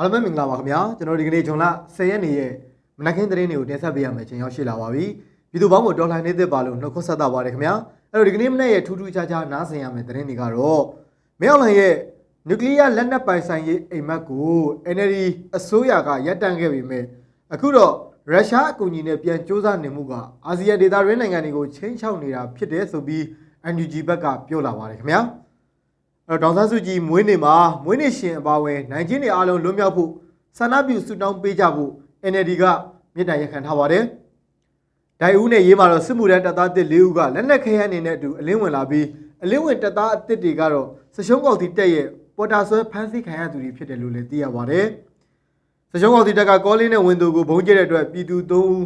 အားလုံးပဲမင်္ဂလာပါခင်ဗျာကျွန်တော်ဒီကနေ့ဂျွန်လ10ရက်နေ့ရဲ့မနက်ခင်းသတင်းတွေကိုတင်ဆက်ပေးရမယ်ချိန်ရောက်ရှိလာပါပြီပြည်သူပေါင်းကိုဒေါ်လာနေသစ်ပါလို့နှုတ်ခွန်းဆက်တာပါတယ်ခင်ဗျာအဲ့တော့ဒီကနေ့မနေ့ရဲ့ထူးထူးခြားခြားနားဆင်ရမယ်သတင်းတွေကတော့မင်းအောင်လှိုင်ရဲ့နျူကလ িয়ার လက်နက်ပိုင်ဆိုင်ရေးအိမ်မက်ကို NLD အစိုးရကရပ်တန့်ခဲ့ပေမဲ့အခုတော့ရုရှားအကူအညီနဲ့ပြန်စ조사နေမှုကအာဆီယံဒေသတွင်းနိုင်ငံတွေကိုချင်းချောက်နေတာဖြစ်တယ်ဆိုပြီး NUG ဘက်ကပြောလာပါတယ်ခင်ဗျာ အဲ့ တော့ဒေါန်ဆန်းစုကြည်မွေးနေ့မှာမွေးနေ့ရှင်အပါအဝင်နိုင်ချင်းတွေအားလုံးလွတ်မြောက်ဖို့ဆန္ဒပြုဆုတောင်းပေးကြဖို့ NLD ကမြေတားရက်ခံထားပါတယ်။ဒိုင်ဦးနဲ့ရေးမှာတော့စစ်မှုထမ်းတပ်သားတစ်၄ဦးကလက်နက်ခဲယမ်းအနေနဲ့အတူအလင်းဝင်လာပြီးအလင်းဝင်တပ်သားအသစ်တွေကတော့စရှုံးကောက်တီတက်ရဲ့ပေါ်တာဆွဲဖမ်းဆီးခံရသူတွေဖြစ်တယ်လို့လည်းသိရပါတယ်။စရှုံးကောက်တီတက်ကကောလင်းနဲ့ဝင်သူကိုဘုံကျဲတဲ့အတွက်ပြည်သူ၃ဦး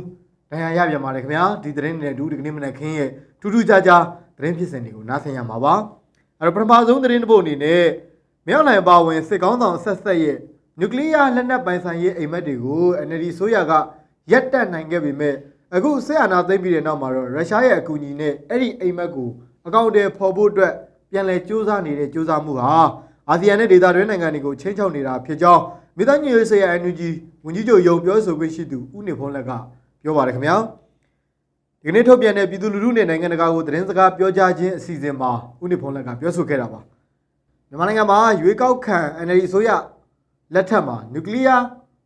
ဒဏ်ရာရပြန်ပါတယ်ခင်ဗျာဒီသတင်းတွေနဲ့ဒူးဒီကနေ့မနေ့ခင်းရဲ့ထူးထူးခြားခြားသတင်းဖြစ်စဉ်တွေကိုနားဆင်ရမှာပါ။ အဲ့တော့ပထမဆုံးသတင်းတစ်ပုဒ်အနေနဲ့မြောက်နိုင်ပါဝင်စစ်ကောင်းဆောင်ဆက်ဆက်ရဲ့နျူကလ িয়ার လက်နက်ပိုင်ဆိုင်ရေးအိမ်မက်တွေကို NLD ဆိုရကရက်တက်နိုင်ခဲ့ပေမဲ့အခုဆက်အာဏာသိမ်းပြီးတဲ့နောက်မှာတော့ရုရှားရဲ့အကူအညီနဲ့အဲ့ဒီအိမ်မက်ကိုအကောင့်တွေဖော်ဖို့အတွက်ပြန်လည်စူးစမ်းနေတဲ့စူးစမ်းမှုဟာအာဆီယံနဲ့ဒေသတွင်းနိုင်ငံတွေကိုချင်းချောက်နေတာဖြစ်ကြောင်းမိသားစုရေးဆေးရ NUG ဝန်ကြီးချုပ်ယုံပြောဆိုခွင့်ရှိသူဦးနေဖုံးလက်ကပြောပါတယ်ခင်ဗျာ ဒီကနေ့ထုတ်ပြန်တဲ့ပြည်သူလူထုနဲ့နိုင်ငံတကာကိုသတင်းစကားပြောကြားခြင်းအစီအစဉ်မှာဦးနေဖုံးလက်ကပြောဆိုခဲ့တာပါမြန်မာနိုင်ငံမှာရွေးကောက်ခံ NLD အစိုးရလက်ထက်မှာနျူကလ িয়ার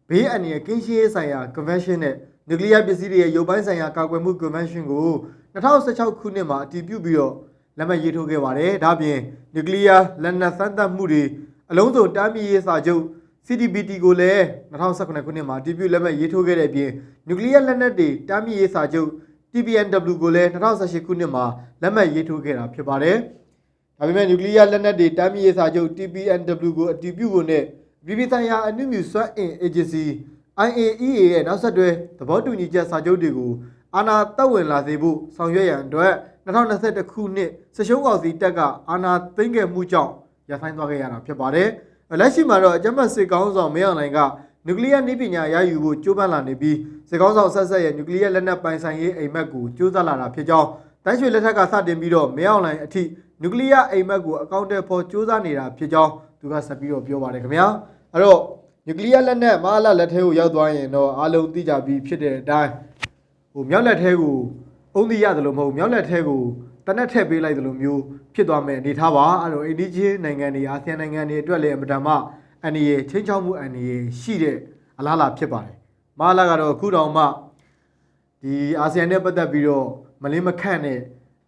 ဘေးအန္တရာယ်ကင်းရှင်းရေးဆိုင်ရာ convention နဲ့နျူကလ িয়ার ပစ္စည်းတွေရဲ့ရုပ်ပိုင်းဆိုင်ရာကာကွယ်မှု convention ကို2016ခုနှစ်မှာအတည်ပြုပြီးတော့လက်မှတ်ရေးထိုးခဲ့ပါတယ်ဒါ့အပြင်နျူကလ িয়ার လက်နက်စမ်းသပ်မှုတွေအလုံးစုံတားမြစ်ရေးစာချုပ် CTBT ကိုလည်း2019ခုနှစ်မှာအတည်ပြုလက်မှတ်ရေးထိုးခဲ့တဲ့အပြင်နျူကလ িয়ার လက်နက်တွေတားမြစ်ရေးစာချုပ် TPNW ကိုလည်း2018ခုနှစ်မှာလက်မှတ်ရေးထိုးခဲ့တာဖြစ်ပါတယ်။ဒါပေမဲ့နျူကလ িয়ার လက်နက်တွေတားမြစ်ရေးစာချုပ် TPNW ကိုအတည်ပြုဖို့နဲ့ပြည်ပဆိုင်ရာအနုမြူစွမ်းအင် Agency IAEA ရဲ့နောက်ဆက်တွဲသဘောတူညီချက်စာချုပ်တွေကိုအာဏာသက်ဝင်လာစေဖို့ဆောင်ရွက်ရန်အတွက်2021ခုနှစ်စရှုံးကောင်စီတက်ကအာဏာသိမ်းခဲ့မှုကြောင့်ရပ်ဆိုင်းသွားခဲ့ရတာဖြစ်ပါတယ်။လက်ရှိမှာတော့အကြမ်းဖက်စစ်ကောင်းဆောင်မင်းအောင်လှိုင်က နျူကလ িয়ারနည်းပညာရယူဖို့ကြိုးပမ်းလာနေပြီးစစ်ကောင်းဆောင်ဆက်ဆက်ရဲ့နျူကလ িয়ারလက်နက်ပိုင်ဆိုင်ရေးအိမ်မက်ကိုကြိုးစားလာတာဖြစ်ကြောင်းတိုင်းရွှေလက်ထက်ကစတင်ပြီးတော့မင်းအောင်လှိုင်အထိနျူကလ িয়ারအိမ်မက်ကိုအကောင့်တွေဖော်ကြိုးစားနေတာဖြစ်ကြောင်းသူကဆက်ပြီးတော့ပြောပါတယ်ခင်ဗျာအဲ့တော့နျူကလ িয়ারလက်နက်မဟာလလက်ထဲကိုရောက်သွားရင်တော့အားလုံးသိကြပြီးဖြစ်တဲ့အတိုင်းဟိုမြောက်လက်ထဲကိုအုံးသီးရတယ်လို့မဟုတ်ဘူးမြောက်လက်ထဲကိုတနက်ထည့်ပေးလိုက်တယ်လို့မျိုးဖြစ်သွားမယ်အနေထားပါအဲ့တော့အိန္ဒိချင်းနိုင်ငံတွေအာဆီယံနိုင်ငံတွေအတွက်လည်းအမတန်မှ အန္တရာယ်ချင်းချောက်မှုအန္တရာယ်ရှိတဲ့အလားအလာဖြစ်ပါတယ်မဟာလကတော့အခုတောင်မှဒီအာဆီယံနဲ့ပတ်သက်ပြီးတော့မလင်းမခန့်နဲ့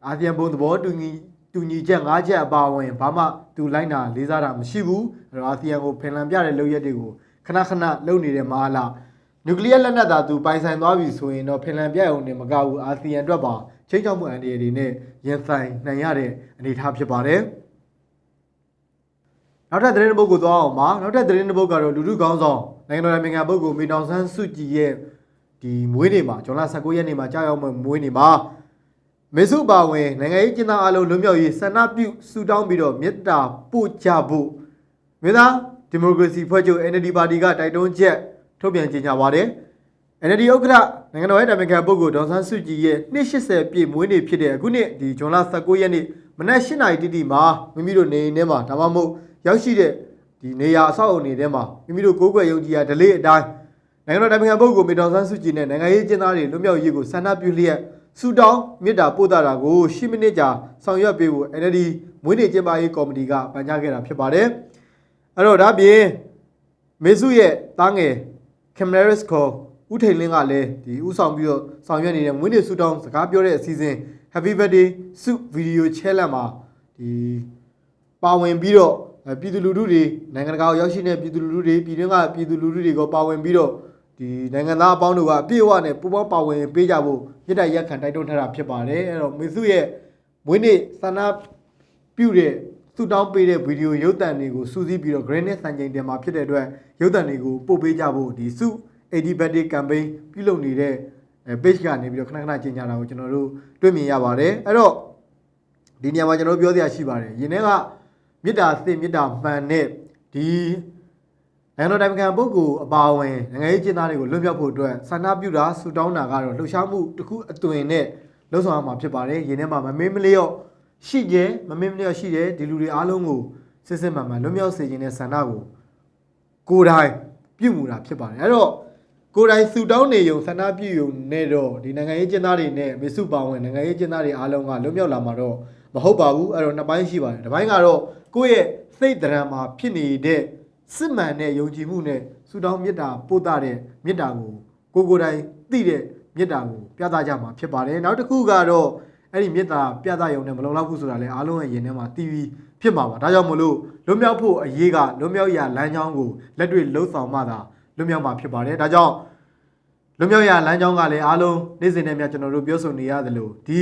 အာဆီယံဘုံသဘောတူညီတူညီချက်၅ချက်အပါအဝင်ဘာမှသူလိုက်တာလေးစားတာမရှိဘူးအဲ့တော့အာဆီယံကိုဖင်လန်ပြတဲ့လုပ်ရက်တွေကိုခဏခဏလုပ်နေတဲ့မဟာလနျူကလ িয়ার လက်နက်သာသူပိုင်ဆိုင်သွားပြီဆိုရင်တော့ဖင်လန်ပြရုံနဲ့မကဘူးအာဆီယံအတွက်ပါချိန်ချောက်မှုအန္တရာယ်တွေနဲ့ရင်ဆိုင်နိုင်ရတဲ့အနေအထားဖြစ်ပါတယ် နောက်ထပ်သတင်းတစ်ပုဒ်ကိုသွားအောင်ပါနောက်ထပ်သတင်းတစ်ပုဒ်ကတော့လူထုကောင်းဆောင်နိုင်ငံတော်နိုင်ငံပုဂ္ဂိုလ်မေတောင်ဆန်းစုကြည်ရဲ့ဒီမွေးနေ့မှာဇွန်လ19ရက်နေ့မှာကြာရောက်မဲ့မွေးနေ့မှာမေစုပါဝင်နိုင်ငံရေးကျင်းသားအလုံးလွတ်မြောက်ရေးဆန္ဒပြုဆူတောင်းပြီးတော့မေတ္တာပို့ကြဖို့မင်းသားဒီမိုကရေစီဖွဲ့ချုပ် NLD ပါတီကတိုက်တွန်းချက်ထုတ်ပြန်ကြေညာပါတယ် NLD ဥက္ကဋ္ဌနိုင်ငံတော်ရဲ့တာဝန်ခံပုဂ္ဂိုလ်ဒေါ်ဆန်းစုကြည်ရဲ့နှစ်80ပြည့်မွေးနေ့ဖြစ်တဲ့အခုနှစ်ဒီဇွန်လ19ရက်နေ့မနက်8:00နာရီတိတိမှာမိမိတို့နေအိမ်ထဲမှာဒါမှမဟုတ် ရောက်ရှိတဲ့ဒီနေရာအဆောက်အုံတွေထဲမှာမိမိတို့ကိုးကွယ်ယုံကြည်ရာဓလေ့အတိုင်းနိုင်ငံတော်တာဝန်ခံပုဂ္ဂိုလ်မေဒေါ်ဆန်းစုကြည်နဲ့နိုင်ငံရေးကျင်းသားတွေလွတ်မြောက်ရေးကိုဆန္ဒပြုလျက်ဆူတောင်းမေတ္တာပို့တာတာကို10မိနစ်ကြာဆောင်ရွက်ပေးဖို့ NLD မွေးနေ့ကျင်းပရေးကော်မတီကပန်ကြားခဲ့တာဖြစ်ပါတယ်အဲ့တော့ဒါပြင်မေစုရဲ့တားငယ်ကင်မရာစ်ခေါ်ဦးထိန်လင်းကလည်းဒီဥဆောင်ပြီးတော့ဆောင်ရွက်နေတဲ့မွေးနေ့ဆူတောင်းစကားပြောတဲ့အစီအစဉ် Happy Birthday စုဗီဒီယို challenge မှာဒီပါဝင်ပြီးတော့အဲ ပြည်သူလူထုတွေနိုင်ငံတကာကိုရောက်ရှိနေတဲ့ပြည်သူလူထုတွေပြည်တွင်းကပြည်သူလူထုတွေကိုပါဝင်ပြီးတော့ဒီနိုင်ငံသားအပေါင်းတို့ကအပြည့်အဝနဲ့ပူးပေါင်းပါဝင်ပေးကြဖို့မြစ်တိုင်ရက်ခံတိုက်တွန်းထားတာဖြစ်ပါတယ်အဲ့တော့မေစုရဲ့မွေးနေ့ဆန္ဒပြုတဲ့သူတောင်းပေးတဲ့ဗီဒီယိုရုပ်သံတွေကိုစူးစီးပြီးတော့ Granite စံချိန်တင်မှာဖြစ်တဲ့အတွက်ရုပ်သံတွေကိုပို့ပေးကြဖို့ဒီစု80 birthday campaign ပြုလုပ်နေတဲ့အဲ page ကနေပြီးတော့ခဏခဏကြေညာတာကိုကျွန်တော်တို့တွေ့မြင်ရပါတယ်အဲ့တော့ဒီနေရာမှာကျွန်တော်တို့ပြောစရာရှိပါတယ်ယင်းထဲက မေတ္တာသင်မေတ္တာမှန်တဲ့ဒီနိုင်ငံတော်တိုင်ပင်ခံပုဂ္ဂိုလ်အပါအဝင်နိုင်ငံရေးကျင်းသားတွေကိုလွတ်မြောက်ဖို့အတွက်ဆန္ဒပြုတာဆူတောင်းတာကတော့လှုပ်ရှားမှုတစ်ခုအသွင်နဲ့လှုပ်ဆောင်ရမှာဖြစ်ပါတယ်ယင်းထဲမှာမမင်းမလျော့ရှိကျဲမမင်းမလျော့ရှိတယ်ဒီလူတွေအားလုံးကိုစစ်စစ်မှန်မှန်လွတ်မြောက်စေခြင်းနဲ့ဆန္ဒကိုကိုယ်တိုင်ပြုမှုတာဖြစ်ပါတယ်အဲ့တော့ကိုယ်တိုင်ဆူတောင်းနေုံဆန္ဒပြုုံနဲ့တော့ဒီနိုင်ငံရေးကျင်းသားတွေနဲ့မေစုပါဝင်နိုင်ငံရေးကျင်းသားတွေအားလုံးကလွတ်မြောက်လာမှာတော့ မဟုတ်ပါဘူးအဲ့တော့နှစ်ပိုင်းရှိပါတယ်တစ်ပိုင်းကတော့ကိုယ့်ရဲ့စိတ်ဒရံမှာဖြစ်နေတဲ့စစ်မှန်တဲ့ယုံကြည်မှုနဲ့ဆူတောင်းမေတ္တာပို့တာတဲ့မေတ္တာကိုကိုယ်ကိုယ်တိုင်သိတဲ့မေတ္တာကိုပြသကြမှာဖြစ်ပါတယ်နောက်တစ်ခုကတော့အဲ့ဒီမေတ္တာပြသရုံနဲ့မလုံလောက်ဘူးဆိုတာလည်းအားလုံးရဲ့ရင်ထဲမှာတီးပြီးဖြစ်မှာပါဒါကြောင့်မလို့လွတ်မြောက်ဖို့အရေးကလွတ်မြောက်ရာလမ်းကြောင်းကိုလက်တွေ့လှုပ်ဆောင်မှသာလွတ်မြောက်မှာဖြစ်ပါတယ်ဒါကြောင့် လွမြောက်ရလမ်းကြောင်းကလည်းအားလုံးနေ့စဉ်နဲ့မြကျွန်တော်တို့ပြောဆိုနေရတယ်လို့ဒီ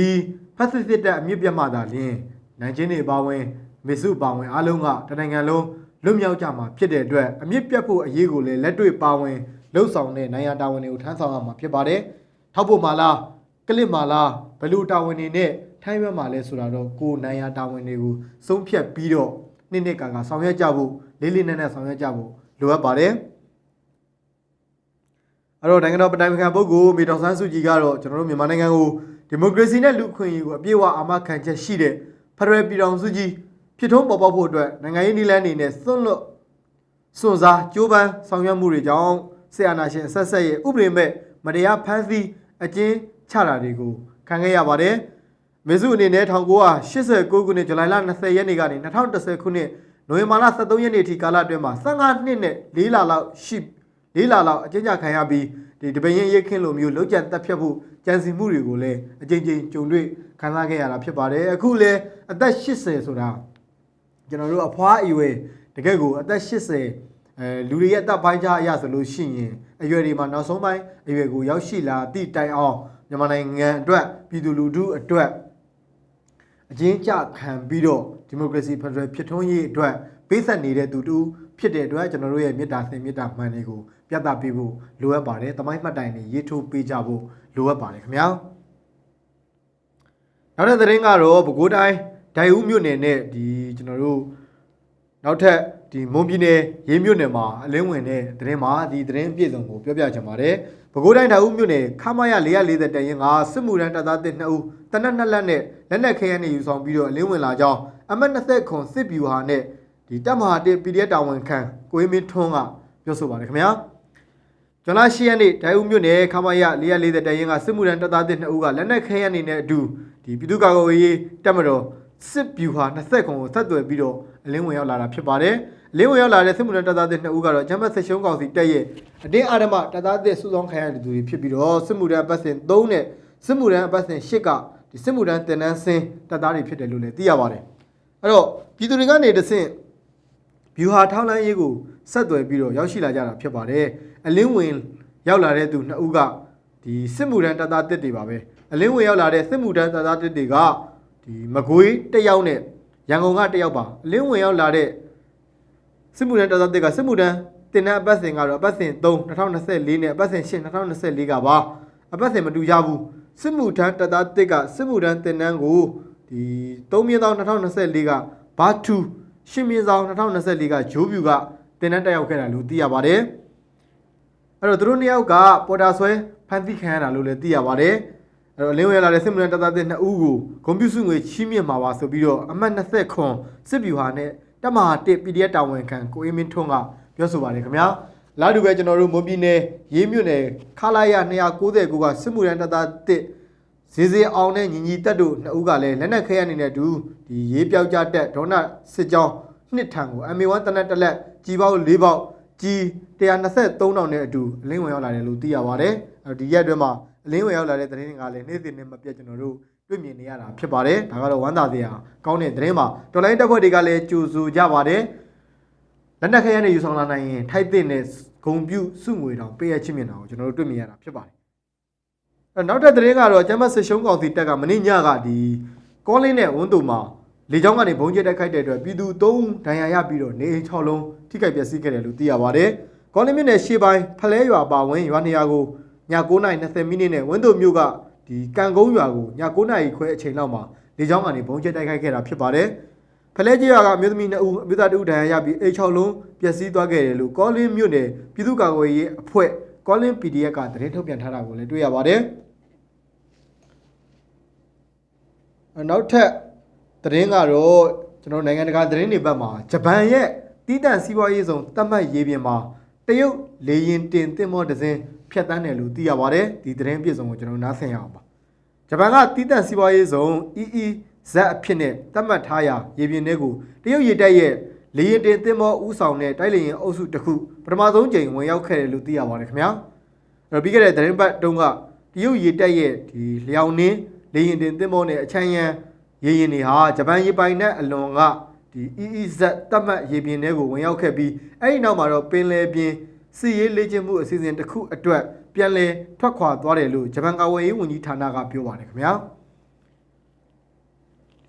ဖက်စစ်စစ်တဲ့အမြင့်ပြတ်မှသာလျှင်နိုင်ချင်းတွေပါဝင်မေစုပါဝင်အားလုံးကတနိုင်ငံလုံးလွမြောက်ကြမှာဖြစ်တဲ့အတွက်အမြင့်ပြတ်ဖို့အရေးကိုလည်းလက်တွေ့ပါဝင်လှုပ်ဆောင်တဲ့နိုင်ရတာဝန်တွေကိုထမ်းဆောင်ရမှာဖြစ်ပါတယ်။ထောက်ဖို့မှာလားကလစ်မှာလားဘယ်လိုတာဝန်တွေနဲ့ထိုင်းရွက်မှာလဲဆိုတာတော့ကိုယ်နိုင်ရတာဝန်တွေကိုစုံဖြတ်ပြီးတော့နှစ်နှစ်ကာကဆောင်ရွက်ကြဖို့လေးလေးနက်နက်ဆောင်ရွက်ကြဖို့လိုအပ်ပါတယ်။ အဲ့တော့နိုင်ငံတော်ပတိုင်ခံပုဂ္ဂိုလ်မေတော်ဆန်းစုကြည်ကတော့ကျွန်တော်တို့မြန်မာနိုင်ငံကိုဒီမိုကရေစီနဲ့လူ့အခွင့်အရေးကိုအပြည့်အဝအာမခံချက်ရှိတဲ့ဖရယ်ပြည်တော်စုကြီးဖြစ်ထုံးပေါ်ပေါက်ဖို့အတွက်နိုင်ငံရေးနည်းလမ်းတွေနဲ့စွန့်လွတ်စွန့်စားကြိုးပမ်းဆောင်ရွက်မှုတွေကြောင့်ဆီယနာရှင်အဆက်ဆက်ရဲ့ဥပဒေမဲ့မတရားဖမ်းဆီးအကျဉ်းချတာတွေကိုခံခဲ့ရပါတယ်။မေစုအနေနဲ့1989ခုနှစ်ဇူလိုင်လ20ရက်နေ့ကနေ2010ခုနှစ်နိုဝင်ဘာလ23ရက်နေ့ထိကာလအတွင်းမှာ15နှစ်နဲ့4လလောက်ရှိ ၄လလောက်အကျဉ်းချခံရပြီးဒီတပင်းရင်ရိတ်ခင်းလိုမျိုးလောက်ကျန်တက်ဖြတ်ဖို့ကြံစီမှုတွေကိုလည်းအကြိမ်ကြိမ်ကြုံတွေ့ခံစားခဲ့ရတာဖြစ်ပါတယ်အခုလည်းအသက်80ဆိုတာကျွန်တော်တို့အဖွားအရွယ်တကယ့်ကိုအသက်80အဲလူတွေရဲ့အသက်ပိုင်းခြားအရဆိုလို့ရှိရင်အရွယ်တွေမှာနောက်ဆုံးပိုင်းအရွယ်ကိုရောက်ရှိလာသည့်တိုင်အောင်မြန်မာနိုင်ငံအတွက်ပြည်သူလူထုအတွက်အကျဉ်းချခံပြီးတော့ဒီမိုကရေစီဖက်ဒရယ်ဖြစ်ထွန်းရေးအတွက် ပေးဆက်နေတဲ့သူတူဖြစ်တဲ့အတွက်ကျွန်တော်တို့ရဲ့မေတ္တာဆင်မေတ္တာမှန်တွေကိုပြသပေးဖို့လိုအပ်ပါတယ်။တမိုင်းမှတ်တိုင်တွေရေးထိုးပေးကြဖို့လိုအပ်ပါတယ်ခင်ဗျာ။နောက်တဲ့သတင်းကတော့ပဲခူးတိုင်းဒိုင်ဦးမြို့နယ်နဲ့ဒီကျွန်တော်တို့နောက်ထပ်ဒီမွန်ပြည်နယ်ရေးမြို့နယ်မှာအလင်းဝင်တဲ့သတင်းမှာဒီသတင်းပြည့်စုံကိုပြောပြချင်ပါတယ်။ပဲခူးတိုင်းဒိုင်ဦးမြို့နယ်ခမရ440တန်ရင်ကစစ်မှုရန်တပ်သားတစ်2ဦးတနက်နှစ်လက်နဲ့လက်နက်ခဲယမ်းတွေယူဆောင်ပြီးတော့အလင်းဝင်လာကြောင်းအမတ်20ခွန်စစ်ဗျူဟာနဲ့ ဒီတပ်မဟာ1 PDF တာဝန်ခံကိုဝင်းမင်းထွန်းကပြောဆိုပါတယ်ခင်ဗျာ။ကျွန်တော်ရှီရက်နေ့ဒိုင်ဦးမြို့နယ်ခမရ440တန်ရင်ကစစ်မှုရန်တပ်သားတစ်2ဦးကလက်နက်ခဲယမ်းတွေနဲ့အတူဒီပြည်သူ့ကာကွယ်ရေးတပ်မတော်စစ်ဗျူဟာ20ခွန်ကိုဆက်သွယ်ပြီးတော့အလင်းဝင်ရောက်လာတာဖြစ်ပါတယ်။အလင်းဝင်ရောက်လာတဲ့စစ်မှုရန်တပ်သားတစ်2ဦးကတော့ဂျမတ်ဆက်ရှုံးကောင်စီတက်ရဲ့အတင်းအာရမတပ်သားတစ်စုဆောင်ခံရတဲ့သူတွေဖြစ်ပြီးတော့စစ်မှုရန်အပတ်စဉ်3နဲ့စစ်မှုရန်အပတ်စဉ်8ကဒီစစ်မှုရန်တင်နန်းစင်းတပ်သားတွေဖြစ်တယ်လို့လည်းသိရပါတယ်။အဲ့တော့ပြည်သူတွေကနေတဆင့် ဗျူဟာထောင်းလန်းရေးကိုဆက်သွယ်ပြီးတော့ရောက်ရှိလာကြတာဖြစ်ပါတယ်အလင်းဝင်ရောက်လာတဲ့သူနှစ်ဦးကဒီစစ်မှုထမ်းတပ်သားတစ်တွေပါပဲအလင်းဝင်ရောက်လာတဲ့စစ်မှုထမ်းတပ်သားတစ်တွေကဒီမကွေးတစ်ယောက်နဲ့ရန်ကုန်ကတစ်ယောက်ပါအလင်းဝင်ရောက်လာတဲ့စစ်မှုထမ်းတပ်သားတစ်ကစစ်မှုထမ်းတင်တဲ့အပတ်စဉ်ကတော့အပတ်စဉ်3 2024နဲ့အပတ်စဉ်8 2024ကပါအပတ်စဉ်မတူကြဘူးစစ်မှုထမ်းတပ်သားတစ်ကစစ်မှုထမ်းတင်နန်းကိုဒီ3မြင်းသော2024ကဘာ2 ရှင်မြင်းဆောင်2024ကဂျိုးဗျူကတင်နန်းတက်ရောက်ခဲ့တာလို့သိရပါတယ်အဲ့တော့သူတို့နှစ်ယောက်ကပေါ်တာဆွဲဖန်တီးခံရတာလို့လည်းသိရပါတယ်အဲ့တော့လင်းဝဲလာတဲ့စစ်မှုထမ်းတပ်သားတဲ့နှစ်ဦးကိုဂွန်ပြူစုငွေချီးမြှင့်မှာပါဆိုပြီးတော့အမှတ်20ခွန်စစ်ဗျူဟာနဲ့တပ်မဟာ1 PDF တာဝန်ခံကိုအေးမင်းထွန်းကပြောဆိုပါတယ်ခင်ဗျာလာတူပဲကျွန်တော်တို့မွန်ပြည်နယ်ရေးမြို့နယ်ခလာရ299ကစစ်မှုထမ်းတပ်သား1 ဇေဇေအောင်နဲ့ညီညီတက်တို့နှစ်ဦးကလည်းလက်နက်ခဲရအနေနဲ့တူဒီရေးပြောက်ကြတက်ဒေါနစစ်ကြောင်းနှစ်ထံကို MA1 တနက်တက်လက်ကြီးပေါက်၄ပေါက်ကြီး123တောင်နဲ့အတူအလင်းဝင်ရောက်လာတယ်လို့သိရပါတယ်အဲဒီရက်အတွင်းမှာအလင်းဝင်ရောက်လာတဲ့သတင်းတွေကလည်းနေ့စဉ်နဲ့မပြတ်ကျွန်တော်တို့တွေ့မြင်နေရတာဖြစ်ပါတယ်ဒါကတော့ဝမ်းသာစရာကောင်းတဲ့သတင်းပါတော်လိုင်းတက်ဖွဲ့တွေကလည်းကြိုဆိုကြပါတယ်လက်နက်ခဲရနဲ့ယူဆောင်လာနိုင်ရင်ထိုက်တဲ့နဲ့ဂုံပြုစုငွေတောင်ပေးရချင်းမြင်တာကိုကျွန်တော်တို့တွေ့မြင်ရတာဖြစ်ပါတယ်အဲ နောက်တဲ့သတင်းကတော့ကျမ်းမစစ်ရှုံးကောင်စီတက်ကမနေ့ညကဒီကောလင်းနဲ့ဝန်းတူမှာလေကြောင်းကနေဘုံကျက်တိုက်ခိုက်တဲ့အတွက်ပြည်သူ၃ဦးဒဏ်ရာရပြီးတော့နေအိမ်6လုံးထိခိုက်ပျက်စီးခဲ့တယ်လို့သိရပါတယ်။ကောလင်းမြို့နယ်ရှေ့ပိုင်းဖလဲရွာပါဝင်ရွာနေရာကိုည9:20မိနစ်နဲ့ဝင်းတို့မြို့ကဒီကံကုန်းရွာကိုည9:00ခွဲအချိန်လောက်မှာလေကြောင်းကနေဘုံကျက်တိုက်ခိုက်ခဲ့တာဖြစ်ပါတယ်။ဖလဲကြီးရွာကအမျိုးသမီး2ဦးအမျိုးသား2ဦးဒဏ်ရာရပြီးအိမ်6လုံးပျက်စီးသွားခဲ့တယ်လို့ကောလင်းမြို့နယ်ပြည်သူ့ကာကွယ်ရေးအဖွဲ့ ကောလင်း PDF ကသတင်းထုတ်ပြန်ထားတာကိုလည်းတွေ့ရပါတယ်။နောက်ထပ်သတင်းကတော့ကျွန်တော်နိုင်ငံတကာသတင်းတွေဘက်မှာဂျပန်ရဲ့တီးတန့်စီးပွားရေးဆောင်တတ်မှတ်ရေးပြင်မှာတရုတ်လေရင်တင်တင်မောတစ်စင်းဖြတ်တန်းတယ်လို့သိရပါတယ်ဒီသတင်းပြည့်စုံကိုကျွန်တော်နားဆင်ရအောင်ပါဂျပန်ကတီးတန့်စီးပွားရေးဆောင် EEZ အဖြစ်နဲ့သတ်မှတ်ထားရာရေပြင်တွေကိုတရုတ်ရေတပ်ရဲ့ လေရင်တင်တင်မောဦးဆောင်တဲ့တိုက်လေရင်အုပ်စုတစ်ခုပထမဆုံးချိန်ဝင်ရောက်ခဲ့တယ်လို့သိရပါတယ်ခင်ဗျာအဲ့တော့ပြီးခဲ့တဲ့သတင်းပတ်တုန်းကတရုတ်ရေတပ်ရဲ့ဒီလျောင်နှင်းလေရင်တင်တင်မောနဲ့အချမ်းရန်ရေရင်တွေဟာဂျပန်ရေပိုင်နဲ့အလွန်ကဒီ EEZ သတ်မှတ်ရေပြင်တွေကိုဝင်ရောက်ခဲ့ပြီးအဲ့ဒီနောက်မှာတော့ပင်လယ်ပြင်စီရေးလေ့ကျင့်မှုအစီအစဉ်တစ်ခုအတွက်ပြန်လည်ထွက်ခွာသွားတယ်လို့ဂျပန်ကာဝေးရေးဝန်ကြီးဌာနကပြောပါတယ်ခင်ဗျာ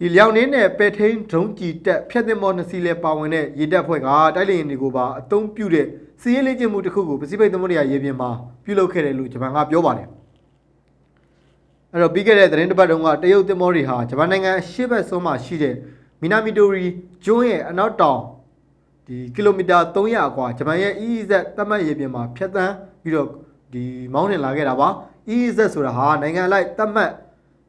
ဒီလျောင်နှင်းနဲ့ပဲထိန်ဒုံးကြည်တက်ဖျက်သိမ်းမောနှစ်စီးလဲပါဝင်တဲ့ရေတပ်ဖွဲ့ကတိုက်လေယာဉ်တွေကိုပါအသုံးပြုတဲ့စီရေးလေ့ကျင့်မှုတစ်ခုကိုပစိဖိတ်သမုဒ္ဒရာရေပြင်မှာပြုလုပ်ခဲ့တယ်လို့ဂျပန်ကပြောပါတယ်အဲ့တော့ပြီးခဲ့တဲ့သတင်းတစ်ပတ်တုန်းကတရုတ်သင်္ဘောတွေဟာဂျပန်နိုင်ငံအရှေ့ဘက်ဆုံးမှာရှိတဲ့မီနာမီတိုရီကျွန်းရဲ့အနောက်တောင်ဒီကီလိုမီတာ300အကွာဂျပန်ရဲ့ EEZ သတ်မှတ်ရေပြင်မှာဖြတ်သန်းပြီးတော့ဒီမောင်းနှင်လာခဲ့တာပါ EEZ ဆိုတာဟာနိုင်ငံအလိုက်သတ်မှတ်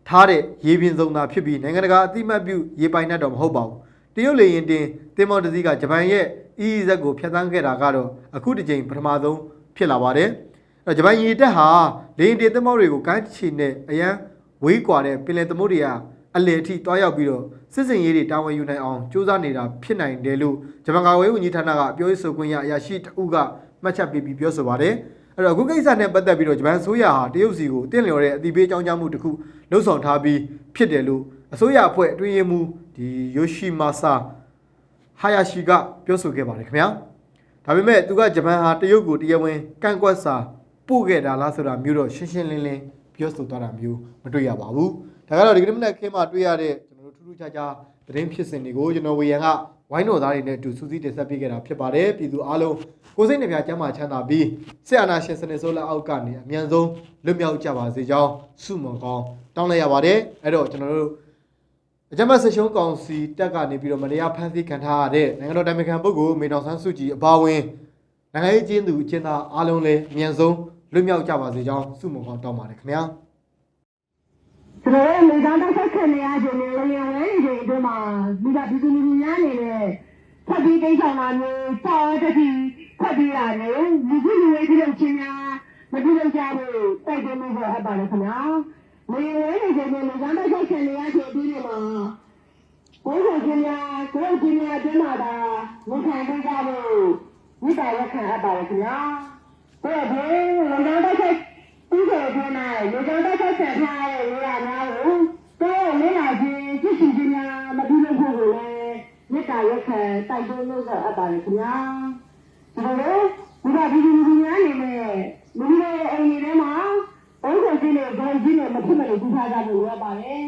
ထားတဲ့ရေပြင်စုံသာဖြစ်ပြီးနိုင်ငံတကာအသိအမှတ်ပြုရေပိုင်နက်တော့မဟုတ်ပါဘူးတရုတ်လေရင်တင်တင်မော်တစည်းကဂျပန်ရဲ့ EEZ ကိုဖြတ်သန်းခဲ့တာကတော့အခုတစ်ကြိမ်ပထမဆုံးဖြစ်လာပါတယ်အဲ့တော့ဂျပန်ရေတပ်ဟာလေရင်တင်တင်မော်တွေကိုကမ်းခြေနဲ့အရန်ဝေးကွာတဲ့ပင်လယ်သမုဒ္ဒရာအလယ်အထိတွားရောက်ပြီးတော့စစ်စင်ရေးတွေတာဝန်ယူနိုင်အောင်စူးစမ်းနေတာဖြစ်နိုင်တယ်လို့ဂျပန်ကာဝေးဝန်ကြီးဌာနကပြောရေးဆိုခွင့်ရအရာရှိတဦးကမှတ်ချက်ပေးပြီးပြောဆိုပါတယ် အဲ့တော့အခုကိစ္စနဲ့ပတ်သက်ပြီးတော့ဂျပန်ဆိုရဟာတရုတ်စီကိုတင့်လျော်တဲ့အတိပေးအကြောင်းကြားမှုတစ်ခုလှုပ်ဆောင်ထားပြီးဖြစ်တယ်လို့အစိုးရအဖွဲ့အတွင်းရေးမှူးဒီယိုရှိမာဆာဟာယာရှိကပြောဆိုခဲ့ပါတယ်ခင်ဗျာဒါပေမဲ့သူကဂျပန်ဟာတရုတ်ကိုတရားဝင်ကန့်ကွက်စာပို့ခဲ့တာလားဆိုတာမျိုးတော့ရှင်းရှင်းလင်းလင်းပြောဆိုသွားတာမျိုးမတွေ့ရပါဘူးဒါကတော့ဒီကနေ့မနက်ခင်းမှာတွေ့ရတဲ့ကျွန်တော်တို့ထူးထူးခြားခြားသတင်းဖြစ်စဉ်တွေကိုကျွန်တော်ဝေယံကဝိုင်းတော်သားတွေနဲ့အတူစူးစီးတင်ဆက်ပေးခဲ့တာဖြစ်ပါတယ်ပြည်သူအားလုံး ကိုယ်စိတ်နှပြချမ်းသာချမ်းသာပြီးဆက်အာနာရှင်စနစ်ဆိုးလက်အောက်ကနေအမြန်ဆုံးလွတ်မြောက်ကြပါစေကြောင်းဆုမွန်ကောင်းတောင်းလိုက်ရပါတယ်အဲ့တော့ကျွန်တော်တို့အကြမ်းဖက်ဆက်ရှုံးကောင်စီတက်ကနေပြီးတော့မတရားဖမ်းဆီးခံထားရတဲ့နိုင်ငံတော်တိုင်ပင်ခံပုဂ္ဂိုလ်မေတော်ဆန်းစုကြည်အပါအဝင်နိုင်ငံရေးကျင်းသူအကျဉ်းသားအားလုံးလည်းအမြန်ဆုံးလွတ်မြောက်ကြပါစေကြောင်းဆုမွန်ကောင်းတောင်းပါတယ်ခင်ဗျာကျွန်တော်တို့လေကောင်းတက်ဆက်ခံနေရခြင်းနဲ့လေယာဉ်ဝဲနေချိန်အတွင်းမှာမိဘပြည်သူလူထုများအနေနဲ့ဖတ်ပြီးတိတ်ဆောင်လာမျိုးစောက်တတိ ဖတ်ပြီးရတယ်လူကြီးလူဝဲပြည်သူချင်းများမပြုလုပ်ကြဘူးတိုက်တွန်းမှုဟောအပ်ပါလေခင်ဗျာလေယာဉ်ဝဲနေချိန်နဲ့လေကောင်းတက်ဆက်ခံနေရခြင်းအတွင်းမှာကိုယ်ကိုချင်းများကိုယ်ချင်းများအတွင်းမှာဒါဝန်ခံပေးကြဖို့မိဘရက်ခံအပ်ပါလေခင်ဗျာဘယ်ဘယ်လေကောင်းတက်ဆက်ဥပဒေထဲမှာရေကြောင်းတက်ဆက်ဆက်ထားတဲ့နေရာများကိုတော့မင်းလာခြင်းကြည့်ရှင်ခြင်းများမပြုလုပ်ဖို့ကိုလည်းမေတ္တာရက်ခံတိုက်တွန်းလို့ဆိုအပ်ပါတယ်ခင်ဗျာ ဒါလို့ဘုရားဒီဒီဒီများနေနဲ့လူတွေအိမ်တွေထဲမှာဘုရားရှင်နဲ့ဂုဏ်ကြီးနဲ့မဖြစ်မလို့ပြုထားကြဖို့ရပါတယ်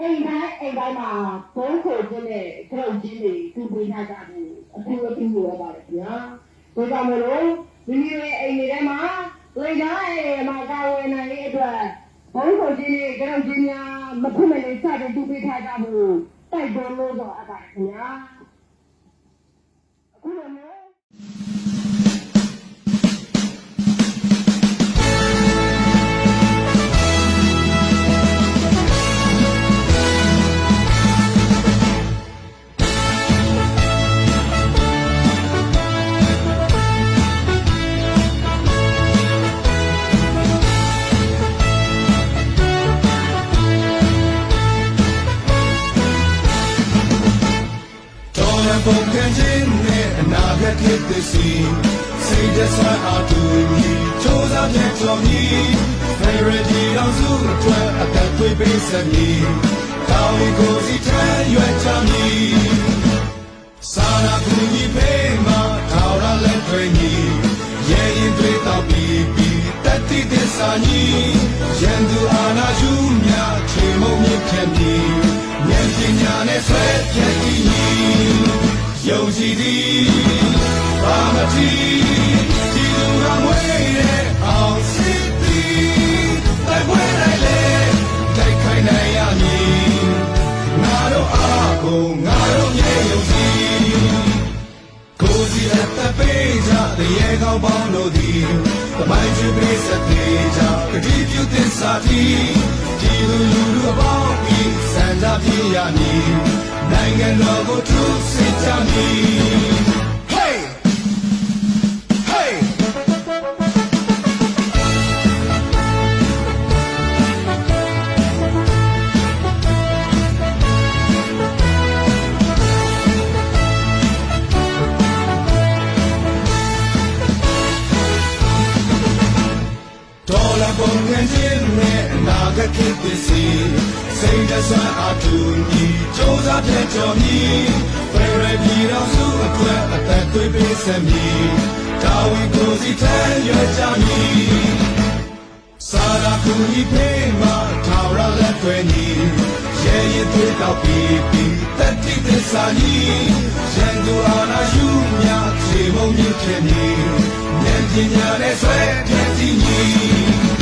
အိမ်တိုင်းအိမ်တိုင်းမှာဘုန်းခိုခြင်းနဲ့ဂုဏ်ကြီးတွေပြုပေးထားကြဖို့အထူးအထူးရပါတယ်ခင်ဗျာဒါကြောင့်မလို့ဒီနေ့အိမ်တွေထဲမှာလေကားရဲ့မှာကာဝယ်နိုင်တဲ့အတွက်ဘုန်းတော်ကြီးတွေကြောက်ကြီးများမဖြစ်မနေစတဲ့တူပေးထားကြဖို့တိုက်တွန်းလို့တော့အပ်ပါခင်ဗျာအခုလိုမျိုး ဂတ်ဖြစ်သည်စီစိတ်တဆွမ်းအားတူညီချိုးစားပြန်ကြော်မီ Favorite အောင်စုအတွက်အသက်သွေးပေးစမည်ကောင်းကိုစီထမ်းရွက်ချမည်စာနာကူညီပေးမှာထောက်ရလက်တွေညီရဲ့ရင်တွေတော့ပြီးပြီးတတိသစ္စာညီရန်သူအာနာယူမြချေမုံမြင့်ခဲ့မည်ဉာဏ်ပညာနဲ့ဆွဲပြည့်တည်ညီ ယုံကြည်သည်ဘာမတိဒီလူကမွေးတဲ့အောင်စစ်သည်တိုက်ပွဲတိုင်းလေတိုက်ခိုင်နိုင်ရမည်ငါတို့အားကိုငါတို့မြေယုံကြည်ကိုစီအသက်ပေးကြတရေကောင်းပေါင်းတို့သည်တမိုင်းချပေးစတဲ့ကြကတိပြုသစ္စာတီဒီလူလူလူအပေါင်းပြီးစံကြပြရမည် i'm gonna go to sit on Hola, Hey! Hey! ဂတ်ခေတ်သစ်စီစိတ်သက်ဆွမ်းအားတူညီစ조사ပြတ်ကျော်မီဖယ်ရပြည်တော်စုအတွက်အသက်သွေးပေးဆက်မီတာဝန်ကိုစီထမ်းရွက်ကြမီစာရာကူညီဖေးမှာထာဝရလက်တွဲညီရဲရဲသွေးတောက်ပြီးပြီးတက်တိသစ္စာညီရန်သူအာနာယူမြခြေမုံမြင့်ဖြစ်ညီဉာဏ်ပညာနဲ့ဆွဲပြည့်စည်ညီ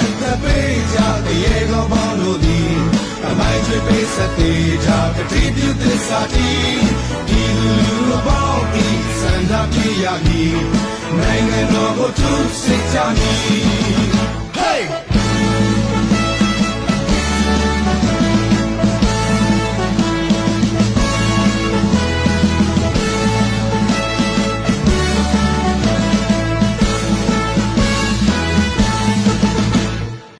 အသက်ပေးကြတဲ့ရေကောပေါင်းတို့သည်အမိုင်းချွေပေးဆက်သေးကြကတိပြုသစ္စာတီဒီလူလူပေါင်းဤစံသာပြရမည်နိုင်ငံတော်ကိုသူစိတ်ချမည် Hey